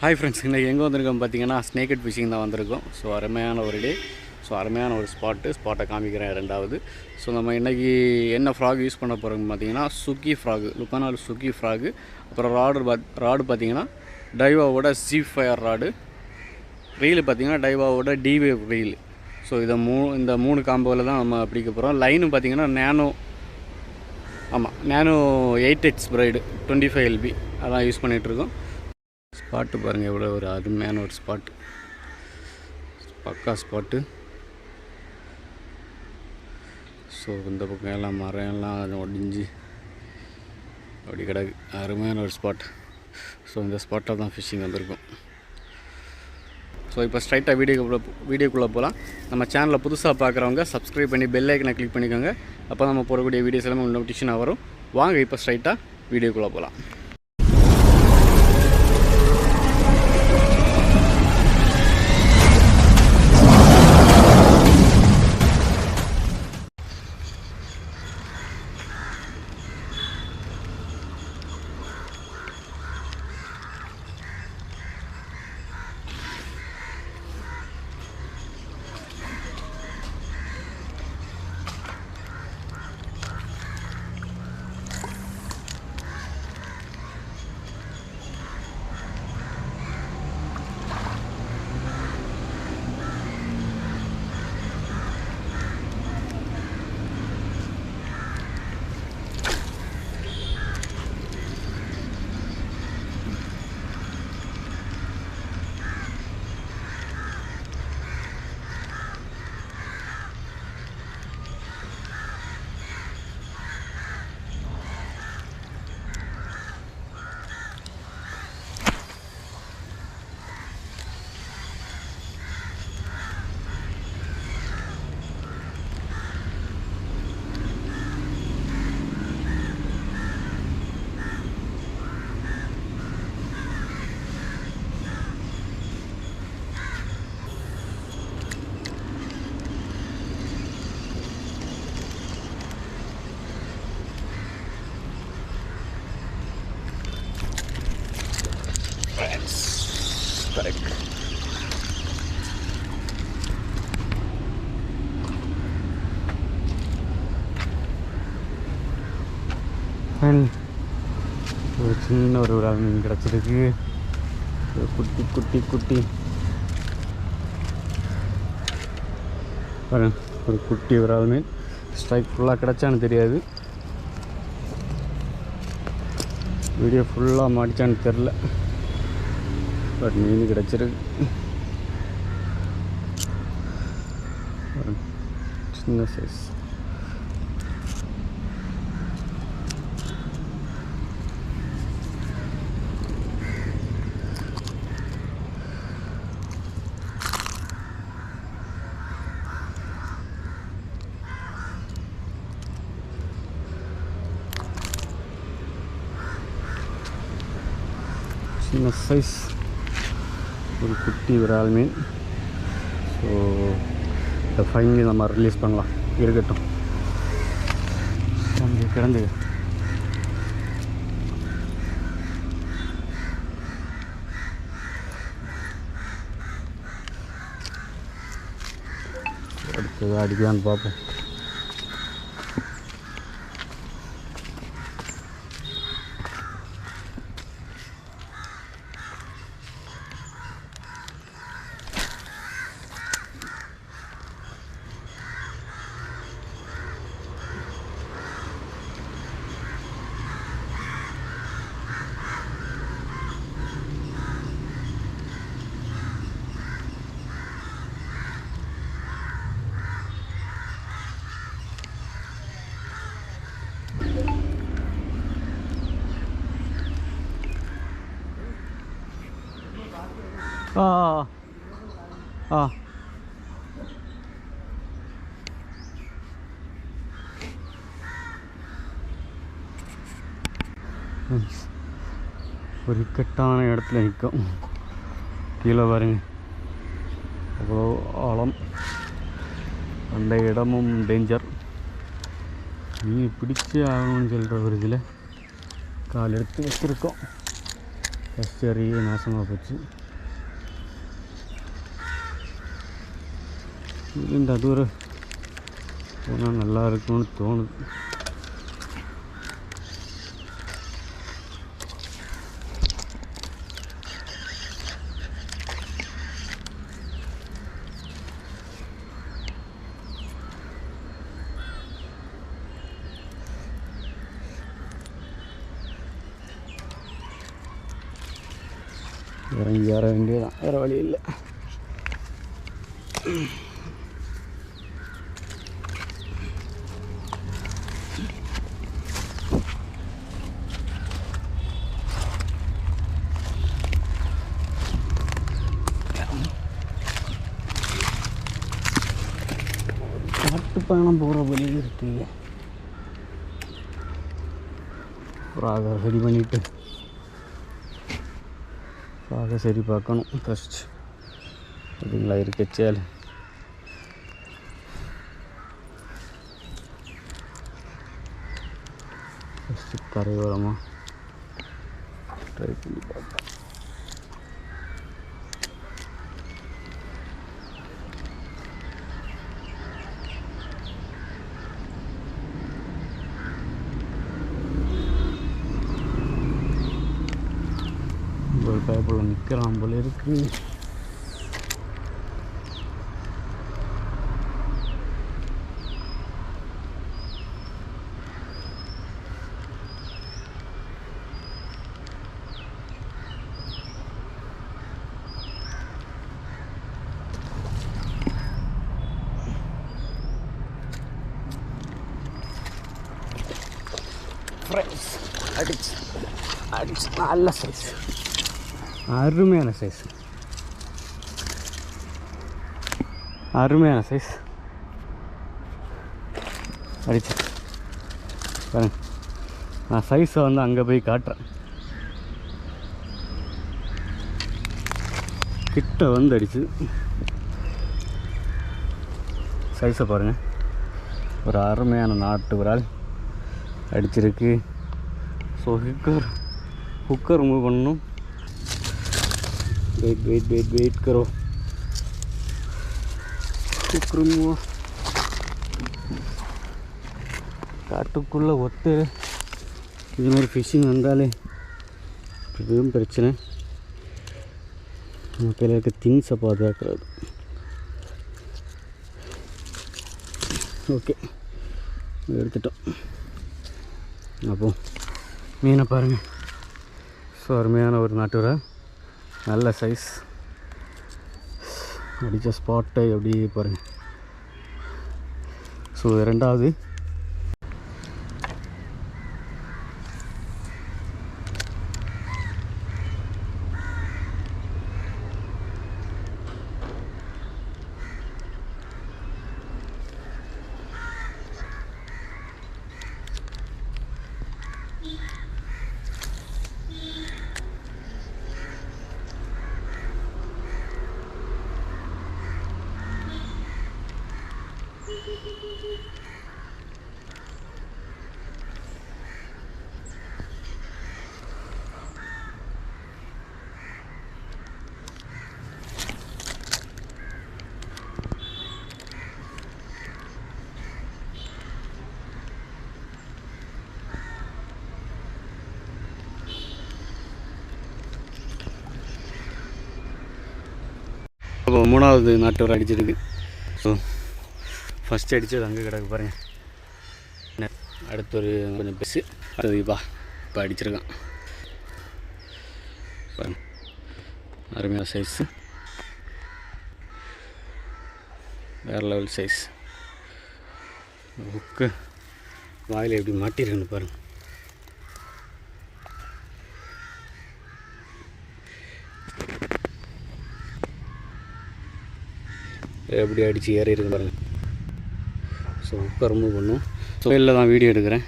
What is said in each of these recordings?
Hi friends இன்றைக்கி எங்கே வந்திருக்கோம் பார்த்தீங்கன்னா ஸ்னேக்கட் ஃபிஷிங் தான் வந்திருக்கோம். ஸோ அருமையான ஒரு டே ஸோ அருமையான ஒரு ஸ்பாட்டு ஸ்பாட்டை காமிக்கிறேன் ரெண்டாவது ஸோ நம்ம இன்றைக்கி என்ன ஃப்ராக் யூஸ் பண்ண போகிறோம் பார்த்தீங்கன்னா சுக்கி ஃப்ராகு லுக்கானால் சுக்கி ஃப்ராகு அப்புறம் ராடு பாத் ராடு பார்த்தீங்கன்னா டைவாவோட சி ஃபயர் ராடு ரீல் பார்த்தீங்கன்னா டைவாவோட டிவேவ் ரீல் ஸோ இதை மூ இந்த மூணு காம்போவில் தான் நம்ம பிடிக்க போகிறோம் லைனு பார்த்தீங்கன்னா நேனோ ஆமாம் nano eight X braid twenty five LB அதான் யூஸ் பண்ணிகிட்ருக்கோம் ஸ்பாட்டு பாருங்கள் எவ்வளோ ஒரு அருமையான ஒரு ஸ்பாட். பக்கா ஸ்பாட்டு. ஸோ இந்த பக்கம் எல்லாம் மரம் எல்லாம் ஒடிஞ்சு அப்படி கிடக்கு. அருமையான ஒரு ஸ்பாட். ஸோ இந்த ஸ்பாட்டில் தான் ஃபிஷ்ஷிங் வந்திருக்கும். ஸோ இப்போ ஸ்ட்ரைட்டாக வீடியோக்குள்ளே வீடியோக்குள்ளே போகலாம். நம்ம சேனலை புதுசாக பார்க்குறவங்க சப்ஸ்கிரைப் பண்ணி பெல் ஐக்கனை கிளிக் பண்ணிக்கோங்க. அப்போ நம்ம போடக்கூடிய வீடியோஸ் எல்லாமே நோட்டிஃபிகேஷனாக வரும். வாங்க இப்போ ஸ்ட்ரைட்டாக வீடியோக்குள்ளே போகலாம். ஒரு சின்ன ஒரு விரால் மீன் கிடச்சிருக்கு. ஒரு குட்டி குட்டி குட்டி. பாருங்க ஒரு குட்டி விரால் மீன். ஸ்ட்ரைக் ஃபுல்லாக கிடச்சான்னு தெரியாது. வீடியோ ஃபுல்லாக மாட்டிச்சான்னு தெரில பட் மீன் கிடச்சிருக்கு. சின்ன சைஸ் சின்ன சைஸ் ஒரு குட்டி விரால் மீன். ஸோ இந்த ஃபைனலி நம்ம ரிலீஸ் பண்ணலாம். இருக்கட்டும். அங்கே கிடந்து. அடுத்தது அடிக்கலான்னு பார்ப்போம். ஆ ஆ ஒரு இக்கட்டான இடத்துல நிற்கும் கீழே பாருங்க அவ்வளோ ஆழம் அந்த இடமும் டேஞ்சர் மீன் பிடிச்சே ஆகணும்னு சொல்கிற ஒரு இதில் கால் எடுத்து வச்சுருக்கோம் எஸ்டரியே நாசமாக போச்சு இந்த தூரம் போனால் நல்லா இருக்கும்னு தோணுது. இறங்கி வர வேண்டியதான் வேறு வழி இல்லை. காட்டு பயணம் போகிற வழி இருக்குங்க அப்புறம் அதை ரெடி பண்ணிவிட்டு அதை சரி பார்க்கணும். ஃபஸ்ட் அப்படிங்களா இருக்கச்சேல் ஃபஸ்ட்டு கரையோரமாக ட்ரை பண்ணி பார்க்கலாம். ஒரு பேப்பரில் நிற்கலாம் போல இருக்கு ஃப்ரெண்ட்ஸ் அடிச்சு அடிச்சு நல்ல சைஸ் அருமையான சைஸ் அருமையான சைஸ் அடிச்சு. பாருங்க. நான் சைஸை வந்து அங்கே போய் காட்டுறேன். கிட்ட வந்து அடிச்சு. சைஸை பாருங்கள் ஒரு அருமையான நாட்டு விரால். அடிச்சிருக்கு. ஸோ ஹுக்கர் ஹுக்கர் மூவ் பண்ணணும். વેઇટ વેઇટ વેઇટ વેઇટ કરો சுக்ருங்கோ காட்டுக்குள்ளே ஒட்டு. இது மாதிரி ஃபிஷிங் வந்தாலே பெரும் பிரச்சனை. நம்ம கையில் இருக்க திங்ஸை பாதுகாக்கிறது. ஓகே எடுத்துட்டோம். அப்போ மீனை பாருங்கள் ஸோ அருமையான ஒரு நாட்டுரா நல்ல சைஸ் அடித்த ஸ்பாட்டை எப்படி பாருங்கள் ஸோ ரெண்டாவது இப்போ மூணாவது நாட்டு வர அடிச்சிருக்கு. ஸோ ஃபஸ்ட்டு அடித்தது அங்கே கிடக்கு பாருங்கள் அடுத்த ஒரு கொஞ்சம் பெருசு. அடுத்தது பா இப்போ அடிச்சிருக்கான். பாருங்க. அருமையான சைஸு வேறு லெவல் சைஸ் புக்கு வாயில் எப்படி மாட்டிருக்குன்னு பாருங்க. எப்படி அடித்து ஏறி இருக்கு ஸோ இப்போ ரிமூவ் பண்ணும் ஸோ இல்லை தான் வீடியோ எடுக்கிறேன்.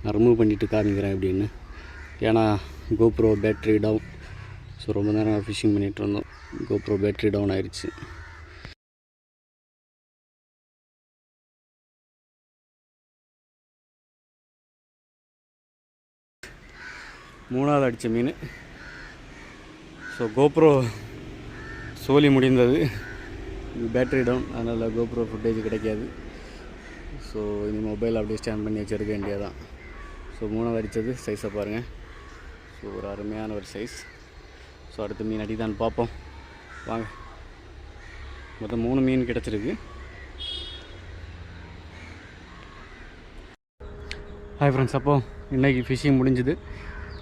நான் ரிமூவ் பண்ணிவிட்டு காமிக்கிறேன் எப்படின்னு. ஏன்னா கோப்ரோ பேட்ரி டவுன் ஸோ ரொம்ப நேரம் ஃபிஷிங் பண்ணிகிட்டு இருந்தோம். கோப்ரோ பேட்ரி டவுன் ஆயிடுச்சு மூணாவது அடித்த மீன். ஸோ கோப்ரோ சோலி முடிந்தது. இது பேட்டரி டவுன் அதனால் கோப்ரோ ஃபுட்டேஜ் கிடைக்காது. ஸோ இனி மொபைல் அப்படியே ஸ்டாண்ட் பண்ணி வச்சுருக்க வேண்டியதான் ஸோ மூணாவது அடித்தது சைஸை பாருங்கள் ஸோ ஒரு அருமையான ஒரு சைஸ் ஸோ அடுத்த மீன் அடிதான் பார்ப்போம். வாங்க. மொத்தம் மூணு மீன் கிடச்சிருக்கு. ஹாய் ஃப்ரெண்ட்ஸ் அப்போ இன்றைக்கி ஃபிஷிங் முடிஞ்சுது.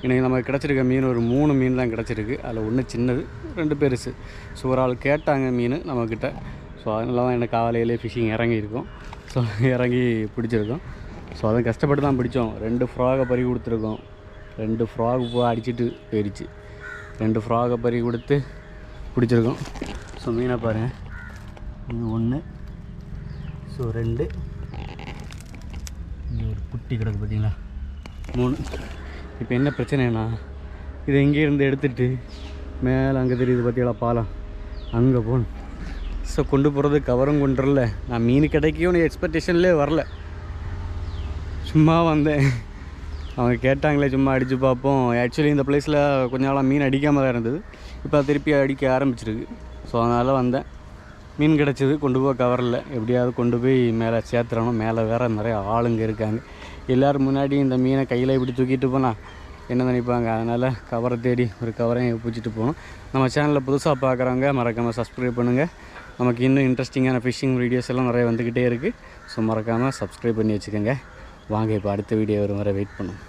இன்றைக்கி நமக்கு கிடச்சிருக்க மீன் ஒரு மூணு மீன் தான் கிடச்சிருக்கு. அதில் ஒன்று சின்னது ரெண்டு பெருசு. ஸோ ஒரு ஆள் கேட்டாங்க மீன் நம்மக்கிட்ட. ஸோ அதனால தான் எனக்கு காலையிலே ஃபிஷிங் இறங்கியிருக்கோம். ஸோ இறங்கி பிடிச்சிருக்கோம். ஸோ அதை கஷ்டப்பட்டு தான் பிடிச்சோம். ரெண்டு ஃப்ராகை பறி கொடுத்துருக்கோம். ரெண்டு ஃப்ராக் போய் அடிச்சிட்டு போயிடுச்சு ரெண்டு ஃப்ராகை பறி கொடுத்து பிடிச்சிருக்கோம். ஸோ மீனை பாருங்கள் இது ஒன்று. ஸோ ரெண்டு. இங்கே ஒரு குட்டி கிடக்கு பார்த்தீங்களா? மூணு. இப்போ என்ன பிரச்சனைனா இதை இங்கேருந்து எடுத்துகிட்டு மேலே அங்கே தெரியுது பார்த்தீங்களா பாலம். அங்கே போகணும். ஸோ கொண்டு போகிறது கவரும் கொண்டு வரல நான் மீன் கிடைக்கும்னு எக்ஸ்பெக்டேஷன்லேயே வரல. சும்மா வந்தேன். அவங்க கேட்டாங்களே சும்மா அடித்து பார்ப்போம். ஆக்சுவலி இந்த பிளேஸில் கொஞ்ச நாளாக மீன் அடிக்காமல் தான் இருந்தது. இப்போ திருப்பி அடிக்க ஆரம்பிச்சிருக்கு. ஸோ அதனால் வந்தேன். மீன் கிடச்சிது கொண்டு போய் கவரில் எப்படியாவது கொண்டு போய் மேலே சேர்த்துறணும் மேலே வேறு நிறைய ஆளுங்க இருக்காங்க. எல்லோரும் முன்னாடி இந்த மீனை கையில் இப்படி தூக்கிட்டு போனால் என்ன நினைப்பாங்க? அதனால் கவரை தேடி ஒரு கவரையும் பிடிச்சிட்டு போகணும். நம்ம சேனலில் புதுசாக பார்க்குறவங்க மறக்காமல் சப்ஸ்கிரைப் பண்ணுங்கள் நமக்கு இன்னும் இன்ட்ரெஸ்டிங்கான ஃபிஷிங் வீடியோஸ் எல்லாம் நிறைய வந்துக்கிட்டே இருக்குது ஸோ மறக்காமல் சப்ஸ்கிரைப் பண்ணி வச்சுக்கோங்க. வாங்க இப்போ அடுத்த வீடியோ வரும் வரை வெயிட் பண்ணும்